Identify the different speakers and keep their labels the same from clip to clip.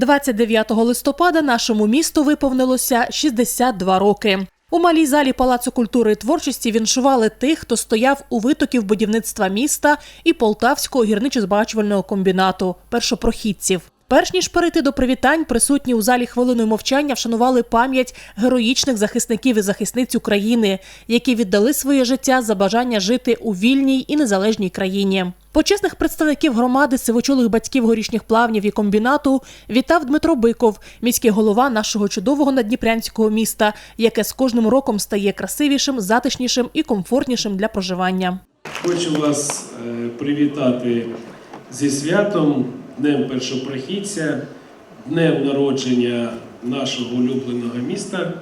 Speaker 1: 29 листопада нашому місту виповнилося 62 роки. У малій залі Палацу культури і творчості віншували тих, хто стояв у витоків будівництва міста і Полтавського гірничо-збагачувального комбінату першопрохідців. Перш ніж перейти до привітань, присутні у залі хвилиною мовчання вшанували пам'ять героїчних захисників і захисниць України, які віддали своє життя за бажання жити у вільній і незалежній країні. Почесних представників громади сивочолих батьків горішніх плавнів і комбінату вітав Дмитро Биков, міський голова нашого чудового надніпрянського міста, яке з кожним роком стає красивішим, затишнішим і комфортнішим для проживання.
Speaker 2: Хочу вас е, привітати зі святом, Днем Першопрохідця, Днем народження нашого улюбленого міста.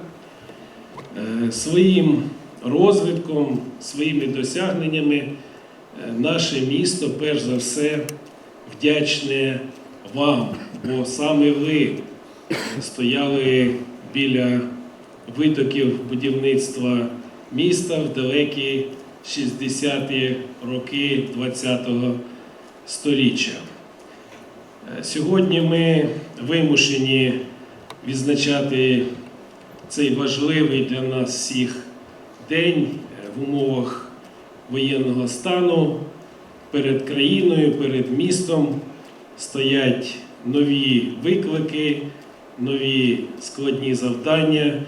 Speaker 2: Е, Своїм розвитком, своїми досягненнями е, наше місто, перш за все, вдячне вам, бо саме ви стояли біля витоків будівництва міста в далекі 60-ті роки ХХ століття. Сьогодні ми вимушені відзначати цей важливий для нас всіх день е, в умовах воєнного стану. Перед країною, перед містом стоять нові виклики, нові складні завдання.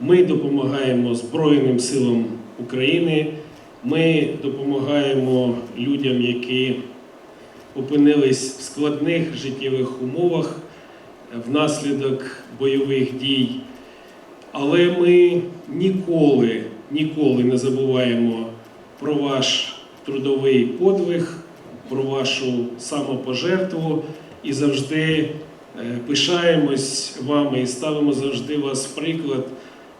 Speaker 2: Ми допомагаємо Збройним силам України. Ми допомагаємо людям, які опинились в складних життєвих умовах внаслідок бойових дій. Але ми ніколи, ніколи не забуваємо про ваш трудовий подвиг, про вашу самопожертву і завжди е, пишаємось вами і ставимо завжди вас в приклад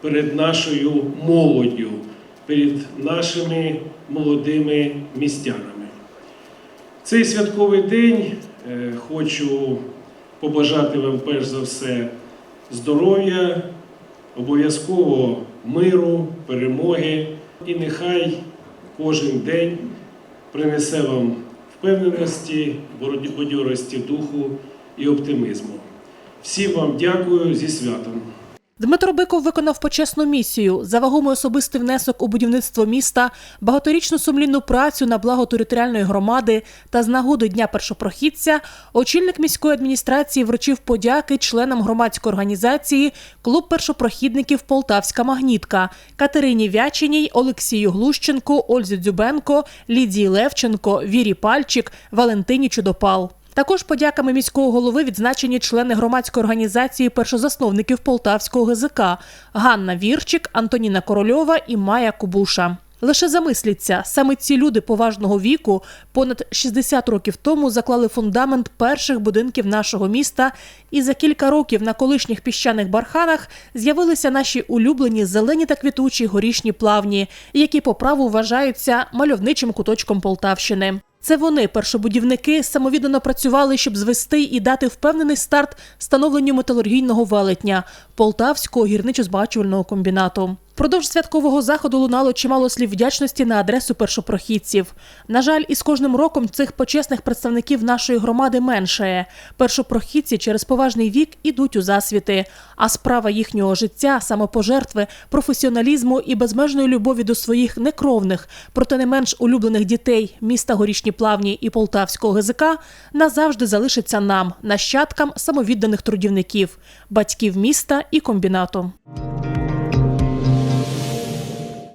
Speaker 2: перед нашою молоддю, перед нашими молодими містянами. Цей святковий день е, хочу побажати вам перш за все здоров'я, обов'язково миру, перемоги. І нехай кожен день принесе вам впевненості, бадьорості духу і оптимізму. Всім вам дякую зі святом.
Speaker 1: Дмитро Биков виконав почесну місію за вагомий особистий внесок у будівництво міста, багаторічну сумлінну працю на благо територіальної громади та з нагоди Дня першопрохідця. Очільник міської адміністрації вручив подяки членам громадської організації Клуб першопрохідників Полтавська магнітка Катерині Вячиній, Олексію Глущенко, Ользі Дзюбенко, Лідії Левченко, Вірі Пальчик, Валентині Чудопал. Також подяками міського голови відзначені члени громадської організації першозасновників Полтавського ГЗК Ганна Вірчик, Антоніна Корольова і Майя Кубуша. Лише замисліться, саме ці люди поважного віку понад 60 років тому заклали фундамент перших будинків нашого міста, і за кілька років на колишніх піщаних барханах з'явилися наші улюблені зелені та квітучі горішні плавні, які по праву вважаються мальовничим куточком Полтавщини. Це вони, першобудівники, самовіддано працювали, щоб звести і дати впевнений старт становленню металургійного велетня Полтавського гірничо-збагачувального комбінату. Впродовж святкового заходу лунало чимало слів вдячності на адресу першопрохідців. На жаль, із кожним роком цих почесних представників нашої громади меншає. Першопрохідці через поважний вік ідуть у засвіти. А справа їхнього життя, самопожертви, професіоналізму і безмежної любові до своїх некровних, проте не менш улюблених дітей міста Горішні Плавні і Полтавського ГЗК назавжди залишиться нам, нащадкам самовідданих трудівників, батьків міста і комбінату.